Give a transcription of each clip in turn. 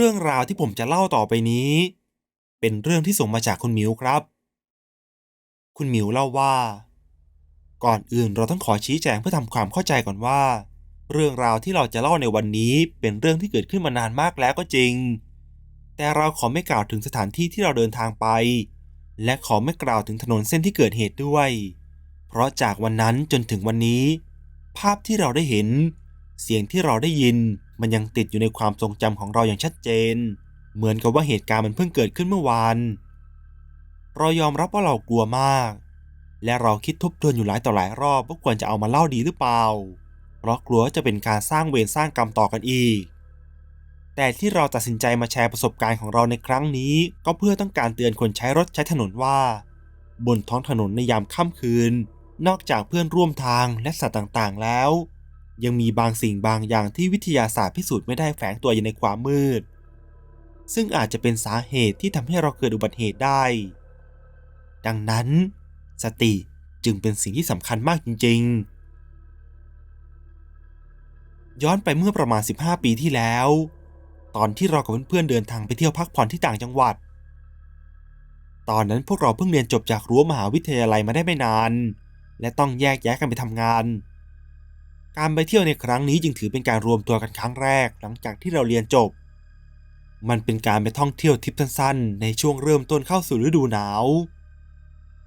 รื่องราวที่ผมจะเล่าต่อไปนี้ เป็นเรื่องที่ส่งมาจากคุณหมิวครับ คุณหมิวเล่าว่า ก่อนอื่นเราต้องขอชี้แจงเพื่อทำความเข้าใจก่อนว่า เรื่องราวที่เราจะเล่าในวันนี้เป็นเรื่องที่เกิดขึ้นมานานมากแล้วก็จริง แต่เราขอไม่กล่าวถึงสถานที่ที่เราเดินทางไป และขอไม่กล่าวถึงถนนเส้นที่เกิดเหตุด้วย เพราะจากวันนั้นจนถึงวันนี้ ภาพที่เราได้เห็น เสียงที่เราได้ยิน มันยังติดอยู่ในความทรงจำของเราอย่างชัดเจน เหมือนกับว่าเหตุการณ์มันเพิ่งเกิดขึ้นเมื่อวาน เรายอมรับว่าเรากลัวมาก และเราคิดทบทวนอยู่หลายต่อหลายรอบว่าควรจะเอามาเล่าดีหรือเปล่า เพราะกลัวจะเป็นการสร้างเวรสร้างกรรมต่อกันอีก แต่ที่เราตัดสินใจมาแชร์ประสบการณ์ของเราในครั้งนี้ ก็เพื่อต้องการเตือนคนใช้รถใช้ถนนว่า บนท้องถนนในยามค่ำคืน นอกจากเพื่อนร่วมทางและสัตว์ต่างๆแล้ว ยังมีบางสิ่งบางอย่างที่วิทยาศาสตร์พิสูจน์ไม่ได้แฝงตัวอยู่ในความมืด ซึ่งอาจจะเป็นสาเหตุที่ทำให้เราเกิดอุบัติเหตุได้ ดังนั้น สติจึงเป็นสิ่งที่สำคัญมากจริง ๆ ย้อนไปเมื่อประมาณ 15 ปีที่แล้ว ตอนที่เรากับเพื่อนๆเดินทางไปเที่ยวพักผ่อนที่ต่างจังหวัด ตอนนั้นพวกเราเพิ่งเรียนจบจากรั้วมหาวิทยาลัยมาได้ไม่นาน และต้องแยกย้ายกันไปทำงาน การไปเที่ยวในครั้งนี้จึงถือเป็นการรวมตัวกันครั้งแรกหลังจากที่เราเรียนจบ มันเป็นการไปท่องเที่ยวทริปสั้นๆ ในช่วงเริ่มต้นเข้าสู่ฤดูหนาว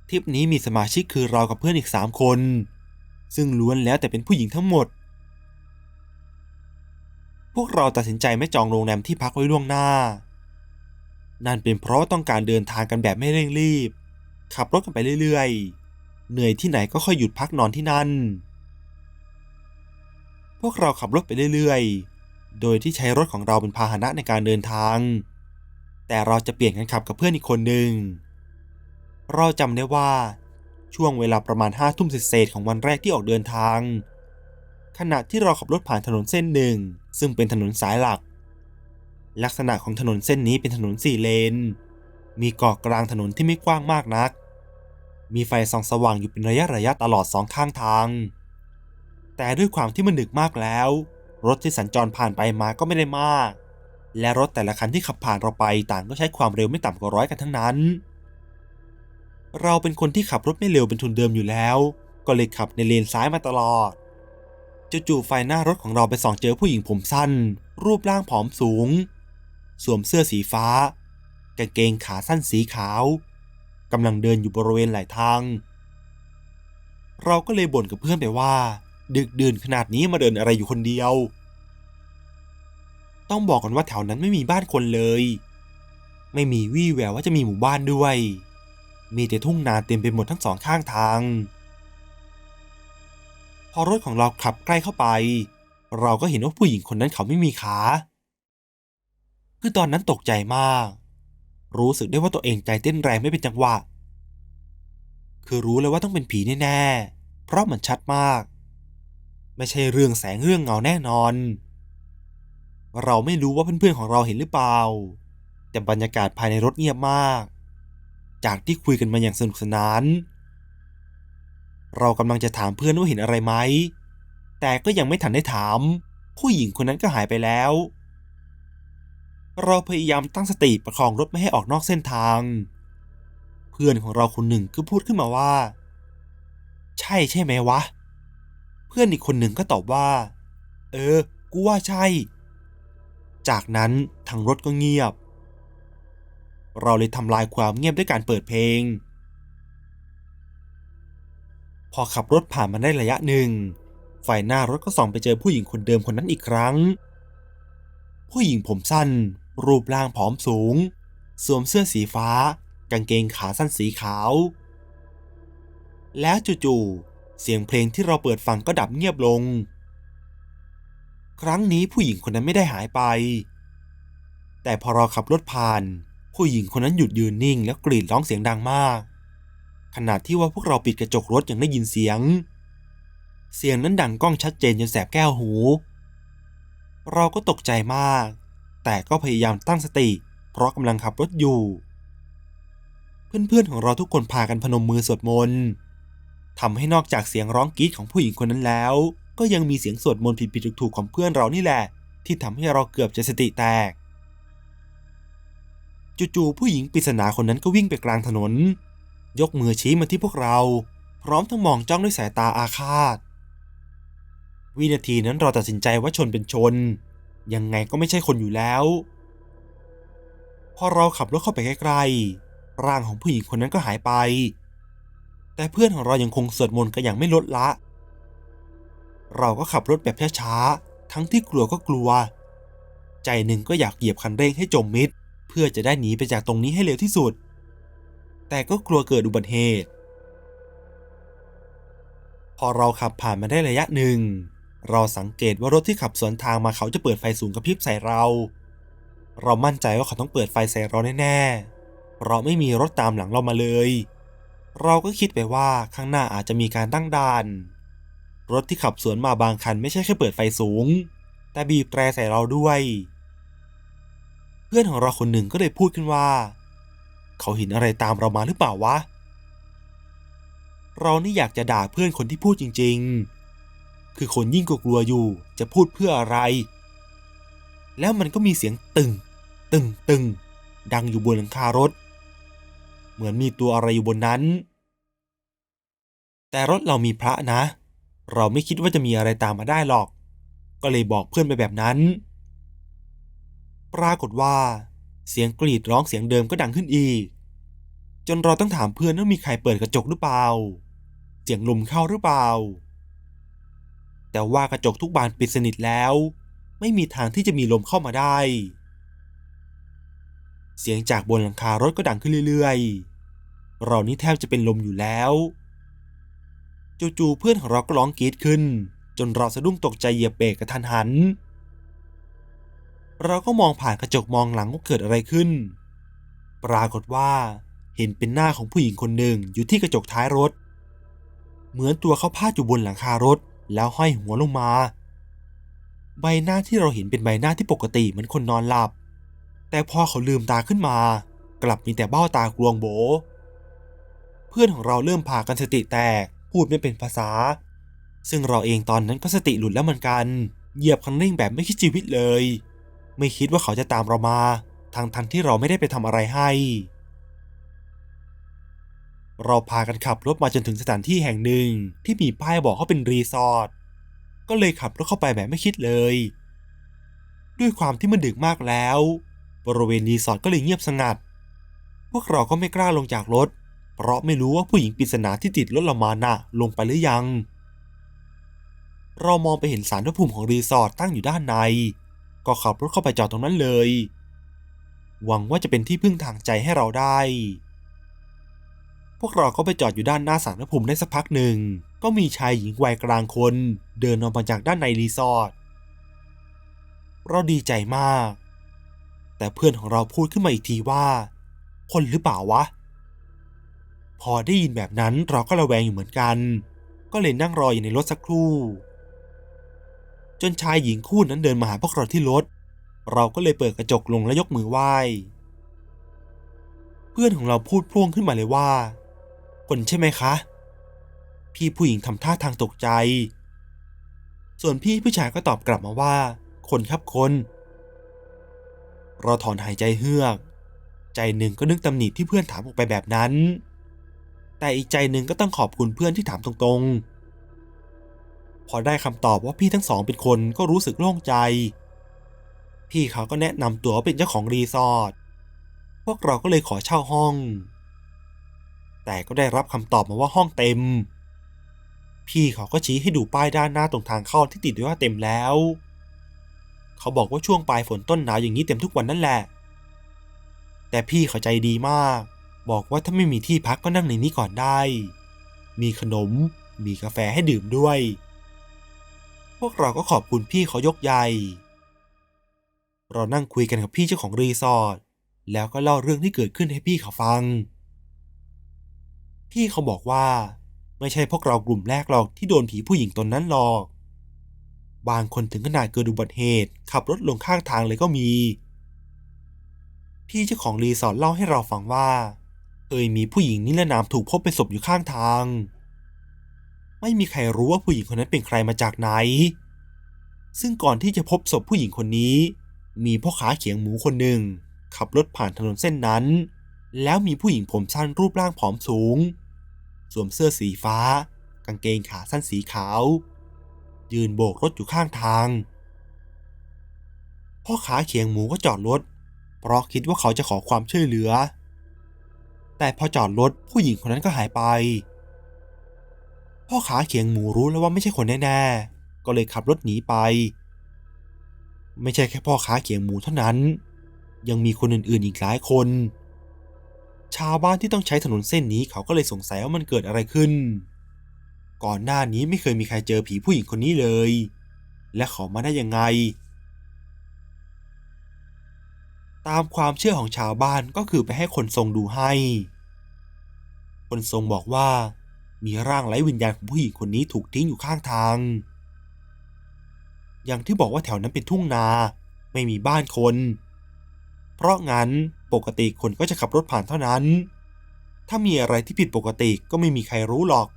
ทริปนี้มีสมาชิกคือเรากับเพื่อนอีกสามคน ซึ่งล้วนแล้วแต่เป็นผู้หญิงทั้งหมด พวกเราตัดสินใจไม่จองโรงแรมที่พักไว้ล่วงหน้า นั่นเป็นเพราะต้องการเดินทางกันแบบไม่เร่งรีบ ขับรถกันไปเรื่อยๆ เหนื่อยที่ไหนก็ค่อยหยุดพักนอนที่นั่น พวกเราขับรถไปเรื่อยๆ โดยที่ใช้รถของเราเป็นพาหนะในการเดินทาง แต่เราจะเปลี่ยนกันขับกับเพื่อนอีกคนหนึ่ง เราจำได้ว่าช่วงเวลาประมาณห้าทุ่มเศษของวันแรกที่ออกเดินทาง ขณะที่เราขับรถผ่านถนนเส้นหนึ่ง ซึ่งเป็นถนนสายหลัก ลักษณะของถนนเส้นนี้เป็นถนนสี่เลน มีเกาะกลางถนนที่ไม่กว้างมากนัก มีไฟส่องสว่างอยู่เป็นระยะระยะตลอดสองข้างทาง แต่ด้วยความที่มันดึกมากแล้ว รถที่สัญจรผ่านไปมาก็ไม่ได้มาก และรถแต่ละคันที่ขับผ่านเราไปต่างก็ใช้ความเร็วไม่ต่ำกว่าร้อยกันทั้งนั้น เราเป็นคนที่ขับรถไม่เร็วเป็นทุนเดิมอยู่แล้ว ก็เลยขับในเลนซ้ายมาตลอดจู่ๆไฟหน้ารถของเราไปส่องเจอผู้หญิงผมสั้น รูปร่างผอมสูง สวมเสื้อสีฟ้ากางเกงขาสั้นสีขาวกำลังเดินอยู่บริเวณไหลทาง เราก็เลยบ่นกับเพื่อนไปว่า ดึกดื่นขนาดนี้มาเดินอะไรอยู่คนเดียว ต้องบอกกันว่าแถวนั้นไม่มีบ้านคนเลย ไม่มีวี่แววว่าจะมีหมู่บ้านด้วย มีแต่ทุ่งนาเต็มไปหมดทั้งสองข้างทาง พอรถของเราขับใกล้เข้าไป เราก็เห็นว่าผู้หญิงคนนั้นเขาไม่มีขา คือตอนนั้นตกใจมาก รู้สึกได้ว่าตัวเองใจเต้นแรงไม่เป็นจังหวะ คือรู้เลยว่าต้องเป็นผีแน่ๆ เพราะมันชัดมาก ไม่ใช่เรื่องแสงเรื่องเงาแน่นอน เราไม่รู้ว่าเพื่อนๆของเราเห็นหรือเปล่า แต่บรรยากาศภายในรถเงียบมาก จากที่คุยกันมาอย่างสนุกสนาน เรากำลังจะถามเพื่อนว่าเห็นอะไรไหม แต่ก็ยังไม่ทันได้ถาม ผู้หญิงคนนั้นก็หายไปแล้ว เราพยายามตั้งสติประคองรถไม่ให้ออกนอกเส้นทาง เพื่อนของเราคนหนึ่งก็พูดขึ้นมาว่า ใช่ใช่ไหมวะ พื่อนอีกคนหนึ่งก็ตอบว่า เออ กูว่าใช่ จากนั้นทางรถก็เงียบ เราเลยทำลายความเงียบด้วยการเปิดเพลง พอขับรถผ่านมาได้ระยะหนึ่งไฟหน้ารถก็ส่องไปเจอผู้หญิงคนเดิมคนนั้นอีกครั้ง ผู้หญิงผมสั้น รูปร่างผอมสูง สวมเสื้อสีฟ้า กางเกงขาสั้นสีขาว แล้วจู่ๆ เสียงเพลงที่เราเปิดฟังก็ดับเงียบลง ครั้งนี้ผู้หญิงคนนั้นไม่ได้หายไป แต่พอเราขับรถผ่าน ผู้หญิงคนนั้นหยุดยืนนิ่ง แล้วกรีดร้องเสียงดังมาก ขณะที่ว่าพวกเราปิดกระจกรถยังได้ยินเสียง เสียงนั้นดังก้องชัดเจนจนแสบแก้วหู เราก็ตกใจมาก แต่ก็พยายามตั้งสติ เพราะกำลังขับรถอยู่ เพื่อนๆของเราทุกคนพากันพนมมือสวดมนต์ ทำให้นอกจากเสียงร้องกรีดของผู้หญิงคนนั้นแล้ว ก็ยังมีเสียงสวดมนต์ผิดๆถูกๆของเพื่อนเรานี่แหละ ที่ทำให้เราเกือบจะสติแตก จู่ๆผู้หญิงปริศนาคนนั้นก็วิ่งไปกลางถนน ยกมือชี้มาที่พวกเรา พร้อมทั้งมองจ้องด้วยสายตาอาฆาต วินาทีนั้นเราตัดสินใจว่าชนเป็นชน ยังไงก็ไม่ใช่คนอยู่แล้ว พอเราขับรถเข้าไปใกล้ๆร่างของผู้หญิงคนนั้นก็หายไป แต่เพื่อนของเรายังคงสวดมนต์กันอย่างไม่ลดละ เราก็ขับรถแบบช้าๆ ทั้งที่กลัวก็กลัว ใจหนึ่งก็อยากเหยียบคันเร่งให้จมมิดเพื่อจะได้หนีไปจากตรงนี้ให้เร็วที่สุด แต่ก็กลัวเกิดอุบัติเหตุ พอเราขับผ่านมาได้ระยะหนึ่ง เราสังเกตว่ารถที่ขับสวนทางมาเขาจะเปิดไฟสูงกระพริบใส่เรา เรามั่นใจว่าเขาต้องเปิดไฟใส่เราแน่ๆ เพราะไม่มีรถตามหลังเรามาเลย เราก็คิดไปว่าข้างหน้าอาจจะมีการตั้งด่าน รถที่ขับสวนมาบางคันไม่ใช่แค่เปิดไฟสูง แต่บีบแตรใส่เราด้วย เพื่อนของเราคนหนึ่งก็เลยพูดขึ้นว่า เขาเห็นอะไรตามเรามาหรือเปล่าวะ เรานี่อยากจะด่าเพื่อนคนที่พูดจริง ๆ คือคนยิ่งกลัวอยู่จะพูดเพื่ออะไร แล้วมันก็มีเสียงตึง ตึงตึงดังอยู่บนหลังคารถ เหมือนมีตัวอะไรอยู่บนนั้น แต่รถเรามีพระนะ เราไม่คิดว่าจะมีอะไรตามมาได้หรอก ก็เลยบอกเพื่อนไปแบบนั้น ปรากฏว่า เสียงกรีดร้องเสียงเดิมก็ดังขึ้นอีก จนเราต้องถามเพื่อนว่ามีใครเปิดกระจกหรือเปล่า เสียงลมเข้าหรือเปล่า แต่ว่ากระจกทุกบานปิดสนิทแล้ว ไม่มีทางที่จะมีลมเข้ามาได้ เสียงจากบนหลังคารถก็ดังขึ้นเรื่อยๆ เรานี่แทบจะเป็นลมอยู่แล้ว จู่ๆเพื่อนของเราก็ร้องกรีดขึ้น จนเราสะดุ้งตกใจเหยียบเบรกกระทันหัน เราก็มองผ่านกระจกมองหลังว่าเกิดอะไรขึ้น ปรากฏว่าเห็นเป็นหน้าของผู้หญิงคนหนึ่งอยู่ที่กระจกท้ายรถ เหมือนตัวเขาพาดอยู่บนหลังคารถ แล้วห้อยหัวลงมา ใบหน้าที่เราเห็นเป็นใบหน้าที่ปกติเหมือนคนนอนหลับ แต่พอเขาลืมตาขึ้นมา กลับมีแต่เบ้าตากลวงโบ เพื่อนของเราเริ่มพากันสติแตกพูดไม่เป็นภาษา ซึ่งเราเองตอนนั้นก็สติหลุดแล้วเหมือนกัน เหยียบคันเร่งแบบไม่คิดชีวิตเลย ไม่คิดว่าเขาจะตามเรามาทางทันที่เราไม่ได้ไปทำอะไรให้ เราพากันขับรถมาจนถึงสถานที่แห่งหนึ่งที่มีป้ายบอกว่าเป็นรีสอร์ทก็เลยขับรถเข้าไปแบบไม่คิดเลย ด้วยความที่มันดึกมากแล้ว บริเวณรีสอร์ทก็เลยเงียบสงัด พวกเราก็ไม่กล้าลงจากรถ เพราะไม่รู้ว่าผู้หญิงปริศนาที่ติดรถเรามาน่ะลงไปหรือยัง เรามองไปเห็นสารพระภูมิของรีสอร์ทตั้งอยู่ด้านใน ก็ขับรถเข้าไปจอดตรงนั้นเลย หวังว่าจะเป็นที่พึ่งทางใจให้เราได้ พวกเราก็ไปจอดอยู่ด้านหน้าสารพระภูมิได้สักพักหนึ่ง ก็มีชายหญิงวัยกลางคน เดินออกมาจากด้านในรีสอร์ท เราดีใจมาก แต่เพื่อนของเราพูดขึ้นมาอีกทีว่า คนหรือเปล่าวะ พอได้ยินแบบนั้นเราก็ระแวงอยู่เหมือนกัน ก็เลยนั่งรออยู่ในรถสักครู่ จนชายหญิงคู่นั้นเดินมาหาพวกเราที่รถ เราก็เลยเปิดกระจกลงและยกมือไหว้ เพื่อนของเราพูดพร่วงขึ้นมาเลยว่า คนใช่ไหมคะ พี่ผู้หญิงทำท่าทางตกใจ ส่วนพี่ผู้ชายก็ตอบกลับมาว่า คนครับคน เราถอนหายใจเฮือก ใจหนึ่งก็นึกตำหนิที่เพื่อนถามออกไปแบบนั้น แต่อีกใจหนึ่งก็ต้องขอบคุณเพื่อนที่ถามตรงๆ พอได้คำตอบว่าพี่ทั้งสองเป็นคนก็รู้สึกโล่งใจ พี่เขาก็แนะนำตัวเป็นเจ้าของรีสอร์ท พวกเราก็เลยขอเช่าห้อง แต่ก็ได้รับคำตอบมาว่าห้องเต็ม พี่เขาก็ชี้ให้ดูป้ายด้านหน้าตรงทางเข้าที่ติดไว้ว่าเต็มแล้ว เขาบอกว่าช่วงปลายฝนต้นหนาวอย่างนี้เต็มทุกวันนั่นแหละ แต่พี่เขาใจดีมาก บอกว่าถ้าไม่มีที่พักก็นั่งในนี้ก่อนได้ มีขนม มีกาแฟให้ดื่มด้วย พวกเราก็ขอบคุณพี่เขายกใหญ่เรานั่งคุยกันกับพี่เจ้าของรีสอร์ทแล้วก็เล่าเรื่องที่เกิดขึ้นให้พี่เขาฟัง พี่เขาบอกว่า ไม่ใช่พวกเรากลุ่มแรกหรอกที่โดนผีผู้หญิงตนนั้นหรอก บางคนถึงขนาดเกิดอุบัติเหตุ ขับรถลงข้างทางเลยก็มี พี่เจ้าของรีสอร์ทเล่าให้เราฟังว่าเคยมีผู้หญิงนิรนามถูกพบเป็นศพอยู่ข้างทาง ไม่มีใครรู้ว่าผู้หญิงคนนั้นเป็นใครมาจากไหน ซึ่งก่อนที่จะพบศพผู้หญิงคนนี้ มีพ่อค้าเขียงหมูคนหนึ่ง ขับรถผ่านถนนเส้นนั้น แล้วมีผู้หญิงผมสั้นรูปร่างผอมสูง สวมเสื้อสีฟ้ากางเกงขาสั้นสีขาว ยืนโบกรถอยู่ข้างทาง พ่อค้าเขียงหมูก็จอดรถ เพราะคิดว่าเขาจะขอความช่วยเหลือ แต่พอจอดรถผู้หญิงคนนั้นก็หายไป พ่อค้าเขียงหมูรู้แล้วว่าไม่ใช่คนแน่ๆ ก็เลยขับรถหนีไป ไม่ใช่แค่พ่อค้าเขียงหมูเท่านั้น ยังมีคนอื่นๆอีกหลายคน ชาวบ้านที่ต้องใช้ถนนเส้นนี้เขาก็เลยสงสัยว่ามันเกิดอะไรขึ้น ก่อนหน้านี้ไม่เคยมีใครเจอผีผู้หญิงคนนี้เลย และเขามาได้ยังไง ตามความเชื่อของชาวบ้านก็คือไปให้คนทรงดูให้ คนทรงบอกว่า มีร่างไร้วิญญาณของผู้หญิงคนนี้ถูกทิ้งอยู่ข้างทาง อย่างที่บอกว่าแถวนั้นเป็นทุ่งนาไม่มีบ้านคน เพราะงั้นปกติคนก็จะขับรถผ่านเท่านั้น ถ้ามีอะไรที่ผิดปกติก็ไม่มีใครรู้หรอก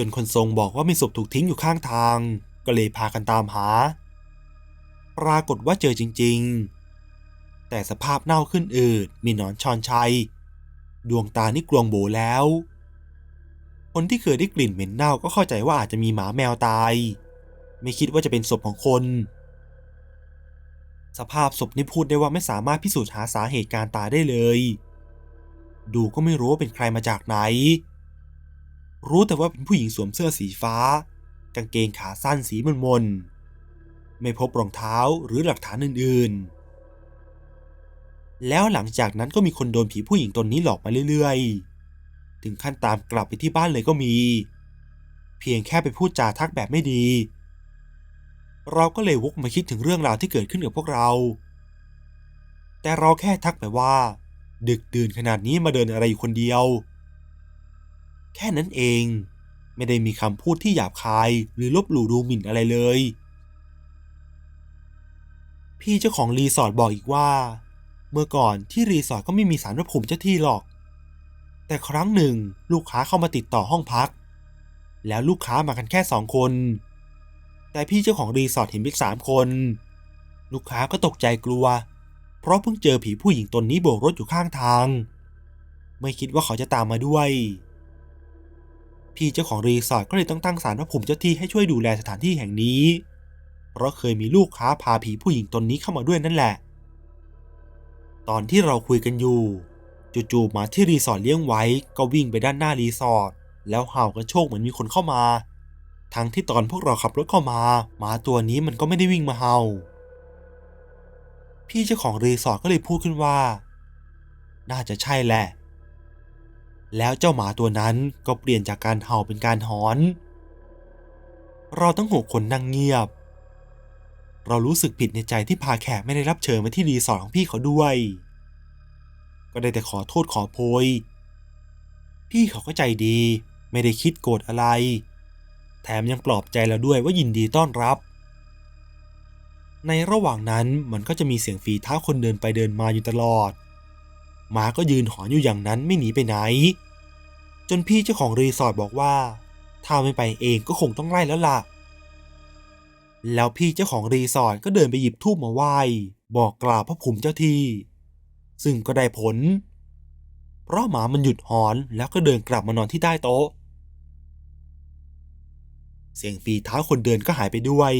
จนคนทรงบอกว่ามีศพถูกทิ้งอยู่ข้างทาง ก็เลยพากันตามหา ปรากฏว่าเจอจริง ๆ แต่สภาพเน่าขึ้นอืดมีหนอนชอนชัย ดวงตานี่กลวงโบแล้ว คนที่เคยได้กลิ่นเหม็นเน่าก็เข้าใจว่าอาจจะมีหมาแมวตาย ไม่คิดว่าจะเป็นศพของคน สภาพศพนี่พูดได้ว่าไม่สามารถพิสูจน์หาสาเหตุการตายได้เลย ดูก็ไม่รู้ว่าเป็นใครมาจากไหน รู้แต่ว่าเป็นผู้หญิงสวมเสื้อสีฟ้า กางเกงขาสั้นสีมนมนไม่พบรองเท้าหรือหลักฐานอื่นๆ แล้วหลังจากนั้นก็มีคนโดนผีผู้หญิงตนนี้หลอกมาเรื่อยๆ ถึงขั้นตามกลับไปที่บ้านเลยก็มี เพียงแค่ไปพูดจาทักแบบไม่ดี เราก็เลยวกมาคิดถึงเรื่องราวที่เกิดขึ้นกับพวกเรา แต่เราแค่ทักไปว่า ดึกดื่นขนาดนี้มาเดินอะไรอยู่คนเดียว แค่นั้นเอง ไม่ได้มีคำพูดที่หยาบคายหรือลบหลู่ดูหมิ่นอะไรเลย พี่เจ้าของรีสอร์ทบอกอีกว่า เมื่อก่อนที่รีสอร์ทก็ไม่มีสารพระภูมิเจ้าที่หรอก แต่ครั้งหนึ่งลูกค้าเข้ามาติดต่อห้องพัก แล้วลูกค้ามากันแค่สองคน แต่พี่เจ้าของรีสอร์ทเห็นเป็นสามคน ลูกค้าก็ตกใจกลัว เพราะเพิ่งเจอผีผู้หญิงตนนี้โบกรถอยู่ข้างทาง ไม่คิดว่าเขาจะตามมาด้วย พี่เจ้าของรีสอร์ทก็เลยต้องตั้งศาลพระภูมิเจ้าที่ให้ช่วยดูแลสถานที่แห่งนี้ เพราะเคยมีลูกค้าพาผีผู้หญิงตนนี้เข้ามาด้วยนั่นแหละ ตอนที่เราคุยกันอยู่จู่ๆหมาที่รีสอร์ทเลี้ยงไว้ ก็วิ่งไปด้านหน้ารีสอร์ทแล้วเห่ากระโชกเหมือนมีคนเข้ามา ทั้งที่ตอนพวกเราขับรถเข้ามาหมาตัวนี้มันก็ไม่ได้วิ่งมาเห่า พี่เจ้าของรีสอร์ทก็เลยพูดขึ้นว่า น่าจะใช่แหละ แล้วเจ้าหมาตัวนั้นก็เปลี่ยนจากการเห่าเป็นการหอน เราทั้งหกคนนั่งเงียบ เรารู้สึกผิดในใจที่พาแขกไม่ได้รับเชิญมาที่รีสอร์ทของพี่เขาด้วย ก็ได้แต่ขอโทษขอโพย พี่เขาก็ใจดี ไม่ได้คิดโกรธอะไร แถมยังปลอบใจเราด้วยว่ายินดีต้อนรับ ในระหว่างนั้นมันก็จะมีเสียงฝีเท้าคนเดินไปเดินมาอยู่ตลอด หมาก็ยืนหอนอยู่อย่างนั้นไม่หนีไปไหน จนพี่เจ้าของรีสอร์ทบอกว่า ถ้าไม่ไปเองก็คงต้องไล่แล้วล่ะ แล้วพี่เจ้าของรีสอร์ทก็เดินไปหยิบทูบมาไหว้ บอกกล่าวพระภูมิเจ้าที่ ซึ่งก็ได้ผล เพราะหมามันหยุดหอนแล้วก็เดินกลับมานอนที่ใต้โต๊ะ เสียงฝีเท้าคนเดินก็หายไปด้วย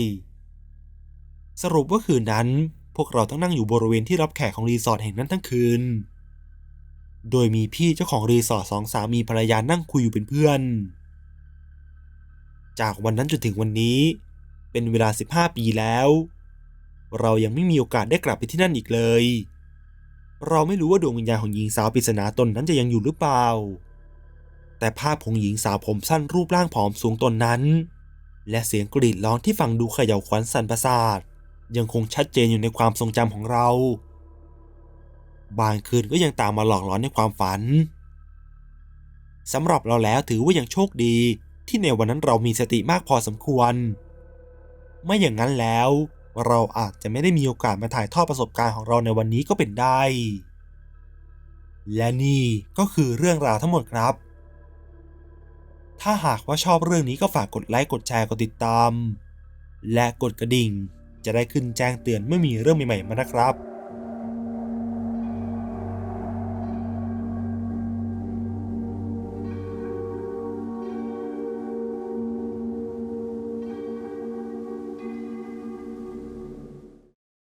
สรุปว่าคืนนั้นพวกเราต้องนั่งอยู่บริเวณที่รับแขกของรีสอร์ทแห่งนั้นทั้งคืน โดยมีพี่เจ้าของรีสอร์ทสองสามีภรรยานั่งคุยอยู่เป็นเพื่อน จากวันนั้นจนถึงวันนี้ เป็นเวลา 15 ปีแล้ว เรายังไม่มีโอกาสได้กลับไปที่นั่นอีกเลย เราไม่รู้ว่าดวงวิญญาณของหญิงสาวปริศนาตนนั้นจะยังอยู่หรือเปล่า แต่ภาพของหญิงสาวผมสั้นรูปร่างผอมสูงตนนั้น และเสียงกรีดร้องที่ฟังดูเขย่าวขวัญสันประสาทยังคงชัดเจนอยู่ในความทรงจำของเรา บางคืนก็ยังตามมาหลอกหลอนในความฝันสำหรับเราแล้วถือว่ายังโชคดีที่ในวันนั้นเรามีสติมากพอสมควร ไม่อย่างนั้นแล้ว เราอาจจะไม่ได้มีโอกาสมาถ่ายทอดประสบการณ์ของเราในวันนี้ก็เป็นได้ และนี่ก็คือเรื่องราวทั้งหมดครับ ถ้าหากว่าชอบเรื่องนี้ก็ฝากกดไลค์กดแชร์กดติดตาม และกดกระดิ่ง จะได้ขึ้นแจ้งเตือนเมื่อมีเรื่องใหม่ๆมานะครับ